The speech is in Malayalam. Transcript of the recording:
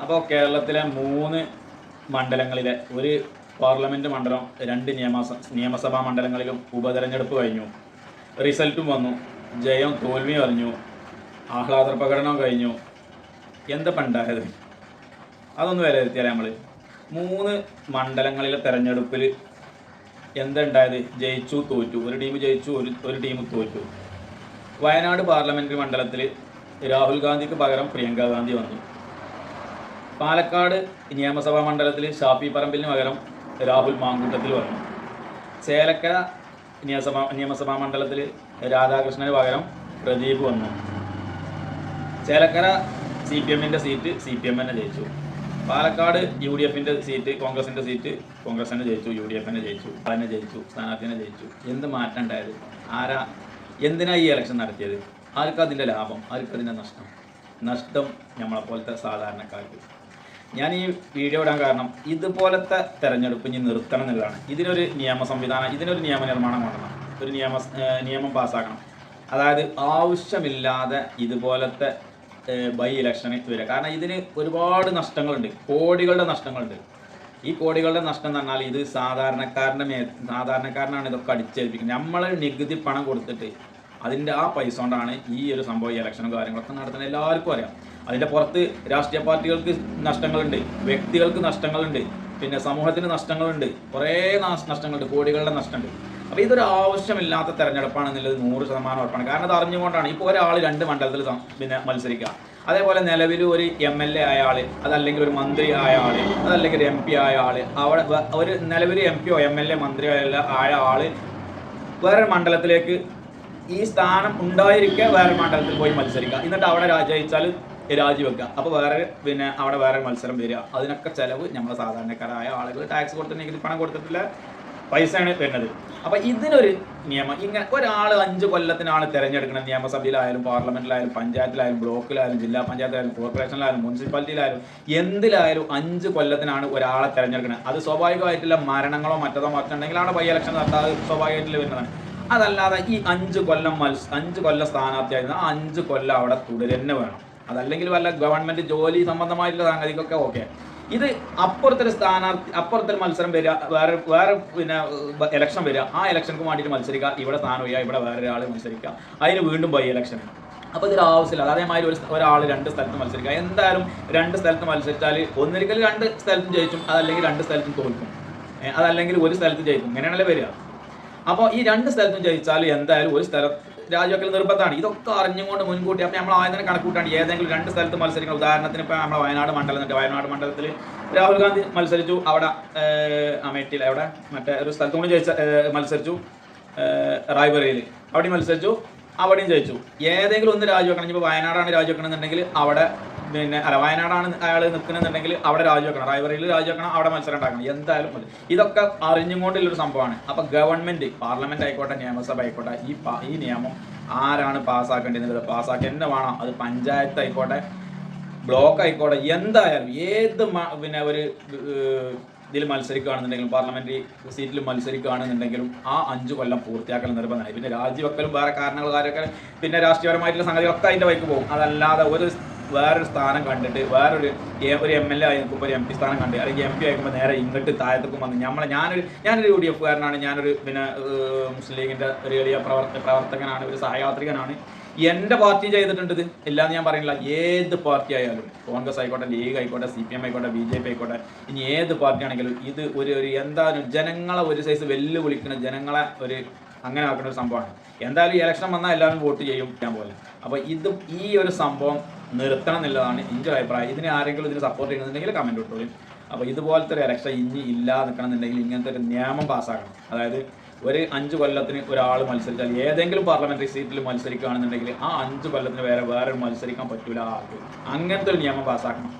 അപ്പോൾ കേരളത്തിലെ മൂന്ന് മണ്ഡലങ്ങളിലെ ഒരു പാർലമെന്റ് മണ്ഡലം രണ്ട് നിയമസ നിയമസഭാ മണ്ഡലങ്ങളിലും ഉപതെരഞ്ഞെടുപ്പ് കഴിഞ്ഞു. റിസൾട്ടും വന്നു. ജയം തോൽവിയും അറിഞ്ഞു. ആഹ്ലാദ പ്രകടനം കഴിഞ്ഞു. എന്താ ഉണ്ടായത് അതൊന്ന് വിലയിരുത്തിയാലേ നമ്മൾ മൂന്ന് മണ്ഡലങ്ങളിലെ തെരഞ്ഞെടുപ്പിൽ എന്തുണ്ടായത് ജയിച്ചു തോറ്റു. ഒരു ടീം ജയിച്ചു ഒരു ഒരു ടീം തോറ്റു. വയനാട് പാർലമെന്ററി മണ്ഡലത്തിൽ രാഹുൽ ഗാന്ധിക്ക് പകരം പ്രിയങ്ക ഗാന്ധി വന്നു. പാലക്കാട് നിയമസഭാ മണ്ഡലത്തിൽ ഷാഫി പറമ്പിലിന് പകരം രാഹുൽ മാങ്കൂട്ടത്തിൽ വന്നു. ചേലക്കര നിയമസഭാ നിയമസഭാ മണ്ഡലത്തിൽ രാധാകൃഷ്ണന് പകരം പ്രദീപ് വന്നു. ചേലക്കര സി പി എമ്മിന്റെ സീറ്റ് സി പി എം തന്നെ ജയിച്ചു. പാലക്കാട് യു ഡി എഫിന്റെ സീറ്റ് കോൺഗ്രസിന്റെ സീറ്റ് കോൺഗ്രസ് തന്നെ ജയിച്ചു യു ഡി എഫ് തന്നെ ജയിച്ചു തന്നെ ജയിച്ചു സ്ഥാനാർത്ഥിനെ ജയിച്ചു. എന്ത് മാറ്റം ഉണ്ടായത്? ആരാ എന്തിനാ ഈ ഇലക്ഷൻ നടത്തിയത്? ആർക്കതിന്റെ ലാഭം? ആർക്കതിന്റെ നഷ്ടം? നഷ്ടം നമ്മളെപ്പോലത്തെ സാധാരണക്കാർക്ക്. ഞാൻ ഈ വീഡിയോ ഇടാൻ കാരണം ഇതുപോലത്തെ തെരഞ്ഞെടുപ്പ് ഇനി നിർത്തണം എന്നുള്ളതാണ്. ഇതിനൊരു നിയമ സംവിധാനം ഇതിനൊരു നിയമനിർമ്മാണം വേണം ഒരു നിയമ നിയമം പാസ്സാക്കണം അതായത് ആവശ്യമില്ലാതെ ഇതുപോലത്തെ ബൈ ഇലക്ഷന് വരിക. കാരണം ഇതിന് ഒരുപാട് നഷ്ടങ്ങളുണ്ട്. കോടികളുടെ നഷ്ടങ്ങളുണ്ട്. ഈ കോടികളുടെ നഷ്ടം എന്ന് പറഞ്ഞാൽ ഇത് സാധാരണക്കാരന്റെ മേ സാധാരണക്കാരനാണ് ഇതൊക്കെ അടിച്ചേൽപ്പിക്കുന്നത്. നമ്മൾ നികുതി പണം കൊടുത്തിട്ട് അതിന്റെ ആ പൈസ കൊണ്ടാണ് ഈ ഒരു സംഭവം ഇലക്ഷനും കാര്യങ്ങളൊക്കെ നടത്തുന്നത്. എല്ലാവർക്കും അറിയാം. അതിന്റെ പുറത്ത് രാഷ്ട്രീയ പാർട്ടികൾക്ക് നഷ്ടങ്ങളുണ്ട് വ്യക്തികൾക്ക് നഷ്ടങ്ങളുണ്ട് പിന്നെ സമൂഹത്തിന് നഷ്ടങ്ങളുണ്ട് കുറേ നഷ്ടങ്ങളുണ്ട് കോടികളുടെ നഷ്ടമുണ്ട്. അപ്പോൾ ഇതൊരു ആവശ്യമില്ലാത്ത തെരഞ്ഞെടുപ്പാണെന്നുള്ളത് നൂറ് ശതമാനം ഉറപ്പാണ്. കാരണം അത് അറിഞ്ഞുകൊണ്ടാണ് ഇപ്പോൾ ഒരാൾ രണ്ട് മണ്ഡലത്തിൽ പിന്നെ മത്സരിക്കുക. അതേപോലെ നിലവിൽ ഒരു എം എൽ എ ആയ ആൾ അതല്ലെങ്കിൽ ഒരു മന്ത്രി ആയ ആൾ അതല്ലെങ്കിൽ ഒരു എം പി ആയ ആൾ അവിടെ ഒരു നിലവിൽ എം പിയോ എം എൽ എ മന്ത്രിയോ ആയ ആൾ വേറൊരു മണ്ഡലത്തിലേക്ക് ഈ സ്ഥാനം ഉണ്ടായിരിക്കെ വേറെ മണ്ഡലത്തിൽ പോയി മത്സരിക്കുക എന്നിട്ട് അവിടെ രാജയിച്ചാൽ രാജിവെക്കുക അപ്പോൾ വേറെ പിന്നെ അവിടെ വേറെ മത്സരം വരിക. അതിനൊക്കെ ചെലവ് നമ്മൾ സാധാരണക്കാരായ ആളുകൾ ടാക്സ് കൊടുത്ത് നികുതി പണം കൊടുത്തിട്ടില്ല പൈസയാണ് വരുന്നത്. അപ്പോൾ ഇതിനൊരു നിയമം ഇങ്ങനെ ഒരാൾ അഞ്ച് കൊല്ലത്തിനാണ് തിരഞ്ഞെടുക്കുന്നത്. നിയമസഭയിലായാലും പാർലമെന്റിലായാലും പഞ്ചായത്തിലായാലും ബ്ലോക്കിലായാലും ജില്ലാ പഞ്ചായത്തിലായാലും കോർപ്പറേഷനിലായാലും മുനിസിപ്പാലിറ്റിയിലായാലും എന്തിലായാലും അഞ്ച് കൊല്ലത്തിനാണ് ഒരാളെ തിരഞ്ഞെടുക്കുന്നത്. അത് സ്വാഭാവികമായിട്ടുള്ള മരണങ്ങളോ മറ്റതോ മറ്റുണ്ടെങ്കിൽ അവിടെ ബൈ ഇലക്ഷൻ നടത്താതെ സ്വാഭാവികമായിട്ടുള്ള വരുന്നതാണ്. അതല്ലാതെ ഈ അഞ്ച് കൊല്ലം മത്സ അഞ്ച് കൊല്ലം സ്ഥാനാർത്ഥിയായിരുന്നു ആ അഞ്ച് കൊല്ലം അവിടെ തുടരന്നെ വേണം. അതല്ലെങ്കിൽ വല്ല ഗവൺമെന്റ് ജോലി സംബന്ധമായിട്ടുള്ള സാങ്കേതികൊക്കെ ഓക്കെ ഇത് അപ്പുറത്തൊരു സ്ഥാനാർത്ഥി അപ്പുറത്തൊരു മത്സരം വരിക വേറെ വേറെ പിന്നെ ഇലക്ഷൻ വരിക ആ ഇലക്ഷർക്ക് വേണ്ടിയിട്ട് മത്സരിക്കുക ഇവിടെ സ്ഥാനം ചെയ്യുക ഇവിടെ വേറെ ഒരാൾ മത്സരിക്കുക അതിന് വീണ്ടും ബൈ ഇലക്ഷൻ അപ്പോൾ ഇതൊരു ആവശ്യമില്ല. അതേമാതിരി ഒരു ഒരാൾ രണ്ട് സ്ഥലത്ത് മത്സരിക്കുക. എന്തായാലും രണ്ട് സ്ഥലത്ത് മത്സരിച്ചാൽ ഒന്നിരിക്കൽ രണ്ട് സ്ഥലത്തും ജയിച്ചും അതല്ലെങ്കിൽ രണ്ട് സ്ഥലത്തും തോൽക്കും. അതല്ലെങ്കിൽ ഒരു സ്ഥലത്ത് ജയിക്കും. ഇങ്ങനെയാണല്ലേ വരിക. അപ്പോൾ ഈ രണ്ട് സ്ഥലത്തും ജയിച്ചാൽ എന്തായാലും ഒരു സ്ഥലം രാജിവെക്കൽ നിർബന്ധമാണ്. ഇതൊക്കെ അറിഞ്ഞുകൊണ്ട് മുൻകൂട്ടി അപ്പോൾ നമ്മൾ ആദ്യം തന്നെ കണക്കൂട്ടാണ്. ഏതെങ്കിലും രണ്ട് സ്ഥലത്ത് മത്സരിക്കണം. ഉദാഹരണത്തിന് ഇപ്പോൾ നമ്മുടെ വയനാട് മണ്ഡലം വയനാട് മണ്ഡലത്തിൽ രാഹുൽ ഗാന്ധി മത്സരിച്ചു. അവിടെ അമേഠിയിൽ അവിടെ മറ്റേ ഒരു സ്ഥലത്തും കൂടി ജയിച്ച മത്സരിച്ചു. റായ്ബറയിൽ അവിടെയും മത്സരിച്ചു. അവിടെയും ജയിച്ചു. ഏതെങ്കിലും ഒന്ന് രാജിവെക്കണം ഇപ്പോൾ വയനാടാണ് രാജിവെക്കണമെന്നുണ്ടെങ്കിൽ അവിടെ പിന്നെ അല്ല വയനാടാണ് അയാൾ നിൽക്കുന്നുണ്ടെങ്കിൽ അവിടെ രാജിവെക്കണം. റായ്ബറയിൽ രാജിവെക്കണം അവിടെ മത്സരം ഉണ്ടാക്കണം. എന്തായാലും മതി. ഇതൊക്കെ അറിഞ്ഞുകൊണ്ടുള്ളൊരു സംഭവമാണ്. അപ്പോൾ ഗവൺമെന്റ് പാർലമെന്റ് ആയിക്കോട്ടെ നിയമസഭ ആയിക്കോട്ടെ ഈ ഈ നിയമം ആരാണ് പാസ്സാക്കേണ്ടത് പാസ്സാക്കി തന്നെ വേണം? അത് പഞ്ചായത്ത് ആയിക്കോട്ടെ ബ്ലോക്ക് ആയിക്കോട്ടെ എന്തായാലും ഏത് പിന്നെ ഒരു ഇതിൽ മത്സരിക്കുകയാണെന്നുണ്ടെങ്കിലും പാർലമെന്റ് സീറ്റിൽ മത്സരിക്കുകയാണെന്നുണ്ടെങ്കിലും ആ അഞ്ച് കൊല്ലം പൂർത്തിയാക്കൽ നിർബന്ധമായി പിന്നെ രാജിവെക്കലും വേറെ കാരണങ്ങൾ കാര്യമൊക്കെ പിന്നെ രാഷ്ട്രീയപരമായിട്ടുള്ള സംഗതികളൊക്കെ അതിന്റെ വൈക്ക് പോകും. അതല്ലാതെ ഒരു വേറൊരു സ്ഥാനം കണ്ടിട്ട് വേറൊരു ഒരു എം എൽ എ ആയി ഒരു എം പി സ്ഥാനം കണ്ട്. അല്ലെങ്കിൽ എം പി ആയിരിക്കുമ്പോൾ നേരെ ഇങ്ങോട്ട് താഴത്തേക്കും വന്ന് നമ്മളെ ഞാനൊരു ഞാനൊരു യു ഡി എഫ് കാരനാണ് ഞാനൊരു പിന്നെ മുസ്ലിം ലീഗിന്റെ ഒരു വലിയ പ്രവർത്ത പ്രവർത്തകനാണ് ഒരു സഹയാത്രികനാണ്. എന്റെ പാർട്ടി ചെയ്തിട്ടുണ്ട് ഇല്ലാന്ന് ഞാൻ പറയുന്നില്ല. ഏത് പാർട്ടി ആയാലും. കോൺഗ്രസ് ആയിക്കോട്ടെ ലീഗ് ആയിക്കോട്ടെ സി പി എം ആയിക്കോട്ടെ ബി ജെ പി ആയിക്കോട്ടെ ഇനി ഏത് പാർട്ടി ആണെങ്കിലും ഇത് ഒരു ഒരു എന്താണ് ജനങ്ങളെ ഒരു സൈസ് വെല്ലുവിളിക്കുന്ന ജനങ്ങളെ ഒരു അങ്ങനെ ആക്കുന്ന ഒരു സംഭവമാണ്. എന്തായാലും ഈ ഇലക്ഷൻ വന്നാൽ എല്ലാവരും വോട്ട് ചെയ്യും ഞാൻ പോലെ. അപ്പോൾ ഇത് ഈ ഒരു സംഭവം നിർത്തണം എന്നുള്ളതാണ് എന്റെ അഭിപ്രായം. ഇതിനെ ആരെങ്കിലും ഇതിന് സപ്പോർട്ട് ചെയ്യുന്നുണ്ടെങ്കിൽ കമന്റ് ഇട്ടോളൂ. അപ്പോൾ ഇതുപോലത്തെ ഒരു ഇലക്ഷൻ ഇനി ഇല്ല നിൽക്കണമെന്നുണ്ടെങ്കിൽ ഇങ്ങനത്തെ ഒരു നിയമം പാസ്സാക്കണം അതായത് ഒരു അഞ്ച് കൊല്ലത്തിന് ഒരാൾ മത്സരിച്ചാൽ ഏതെങ്കിലും പാർലമെന്ററി സീറ്റിൽ മത്സരിക്കുകയാണെന്നുണ്ടെങ്കിൽ ആ അഞ്ച് കൊല്ലത്തിന് വേറെ വേറെ മത്സരിക്കാൻ പറ്റില്ല ആൾക്ക് അങ്ങനത്തെ ഒരു നിയമം പാസ്സാക്കണം.